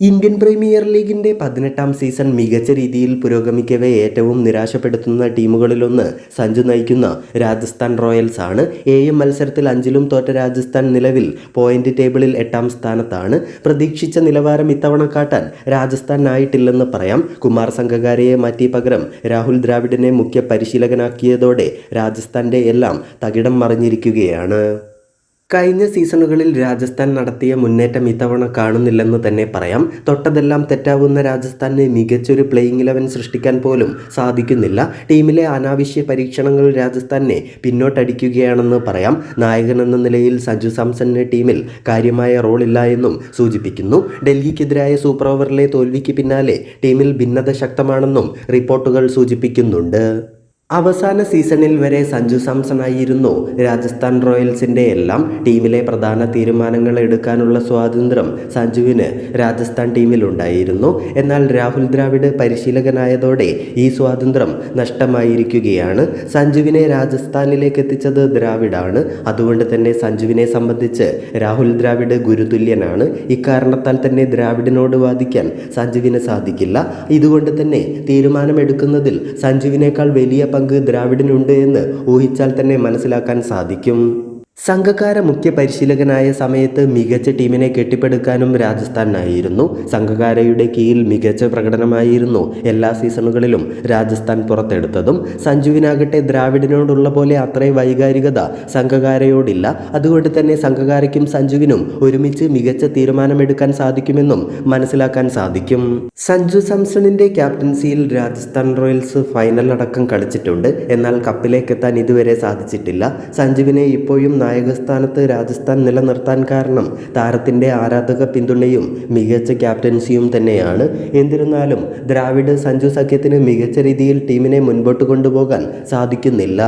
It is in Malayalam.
ഇന്ത്യൻ പ്രീമിയർ ലീഗിന്റെ പതിനെട്ടാം സീസൺ മികച്ച രീതിയിൽ പുരോഗമിക്കവേ ഏറ്റവും നിരാശപ്പെടുത്തുന്ന ടീമുകളിലൊന്ന് സഞ്ജു നയിക്കുന്ന രാജസ്ഥാൻ റോയൽസ് ആണ്. ഏഴ് മത്സരത്തിൽ അഞ്ചിലും തോറ്റ രാജസ്ഥാൻ നിലവിൽ പോയിന്റ് ടേബിളിൽ എട്ടാം സ്ഥാനത്താണ്. പ്രതീക്ഷിച്ച നിലവാരം ഇത്തവണ കാട്ടാൻ രാജസ്ഥാനായിട്ടില്ലെന്ന് പറയാം. കുമാർ സംഘകാരയെ മാറ്റി പകരം രാഹുൽ ദ്രാവിഡിനെ മുഖ്യ പരിശീലകനാക്കിയതോടെ രാജസ്ഥാന്റെ എല്ലാം തകിടം മറിഞ്ഞിരിക്കുകയാണ്. കഴിഞ്ഞ സീസണുകളിൽ രാജസ്ഥാൻ നടത്തിയ മുന്നേറ്റം ഇത്തവണ കാണുന്നില്ലെന്ന് തന്നെ പറയാം. തൊട്ടതെല്ലാം തെറ്റാവുന്ന രാജസ്ഥാന് മികച്ചൊരു പ്ലേയിങ് ഇലവൻ സൃഷ്ടിക്കാൻ പോലും സാധിക്കുന്നില്ല. ടീമിലെ അനാവശ്യ പരീക്ഷണങ്ങൾ രാജസ്ഥാനെ പിന്നോട്ടടിക്കുകയാണെന്ന് പറയാം. നായകനെന്ന നിലയിൽ സഞ്ജു സാംസണിന് ടീമിൽ കാര്യമായ റോളില്ല എന്നും സൂചിപ്പിക്കുന്നു. ഡൽഹിക്കെതിരായ സൂപ്പർ ഓവറിലെ തോൽവിക്ക് പിന്നാലെ ടീമിൽ ഭിന്നത ശക്തമാണെന്നും റിപ്പോർട്ടുകൾ സൂചിപ്പിക്കുന്നുണ്ട്. അവസാന സീസണിൽ വരെ സഞ്ജു സാംസൺ ആയിരുന്നു രാജസ്ഥാൻ റോയൽസിന്റെ എല്ലാം ടീമിലെ പ്രധാന തീരുമാനങ്ങൾ എടുക്കാനുള്ള സ്വാതന്ത്ര്യം സഞ്ജുവിന് രാജസ്ഥാൻ ടീമിലുണ്ടായിരുന്നു. എന്നാൽ രാഹുൽ ദ്രാവിഡ് പരിശീലകനായതോടെ ഈ സ്വാതന്ത്ര്യം നഷ്ടമായിരിക്കുകയാണ്. സഞ്ജുവിനെ രാജസ്ഥാനിലേക്ക് എത്തിച്ചത് ദ്രാവിഡാണ്. അതുകൊണ്ട് തന്നെ സഞ്ജുവിനെ സംബന്ധിച്ച് രാഹുൽ ദ്രാവിഡ് ഗുരുതുല്യനാണ്. ഇക്കാരണത്താൽ തന്നെ ദ്രാവിഡിനോട് വാദിക്കാൻ സഞ്ജുവിന് സാധിക്കില്ല. ഇതുകൊണ്ട് തന്നെ തീരുമാനമെടുക്കുന്നതിൽ സഞ്ജുവിനേക്കാൾ വലിയ പങ്ക് ദ്രാവിഡിനുണ്ട് എന്ന് ഊഹിച്ചാൽ തന്നെ മനസ്സിലാക്കാൻ സാധിക്കും. സംഘകാര മുഖ്യ പരിശീലകനായ സമയത്ത് മികച്ച ടീമിനെ കെട്ടിപ്പടുക്കാനും രാജസ്ഥാനായിരുന്നു. സംഘകാരയുടെ കീഴിൽ മികച്ച പ്രകടനമായിരുന്നു എല്ലാ സീസണുകളിലും രാജസ്ഥാൻ പുറത്തെടുത്തതും. സഞ്ജുവിനാകട്ടെ ദ്രാവിഡിനോടുള്ള പോലെ അത്രയും വൈകാരികത സംഘകാരയോടില്ല അതുകൊണ്ട് തന്നെ സംഘകാരയ്ക്കും സഞ്ജുവിനും ഒരുമിച്ച് മികച്ച തീരുമാനമെടുക്കാൻ സാധിക്കുമെന്നും മനസ്സിലാക്കാൻ സാധിക്കും. സഞ്ജു സാംസണിന്റെ ക്യാപ്റ്റൻസിയിൽ രാജസ്ഥാൻ റോയൽസ് ഫൈനൽ അടക്കം കളിച്ചിട്ടുണ്ട്. എന്നാൽ കപ്പിലേക്കെത്താൻ ഇതുവരെ സാധിച്ചിട്ടില്ല. സഞ്ജുവിനെ ഇപ്പോഴും നായകസ്ഥാനത്ത് രാജസ്ഥാൻ നിലനിർത്താൻ കാരണം താരത്തിന്റെ ആരാധക പിന്തുണയും മികച്ച ക്യാപ്റ്റൻസിയും തന്നെയാണ്. എന്നിരുന്നാലും ദ്രാവിഡ് സഞ്ജു സഖ്യത്തിന് മികച്ച രീതിയിൽ ടീമിനെ മുൻപോട്ട് കൊണ്ടുപോകാൻ സാധിക്കുന്നില്ല.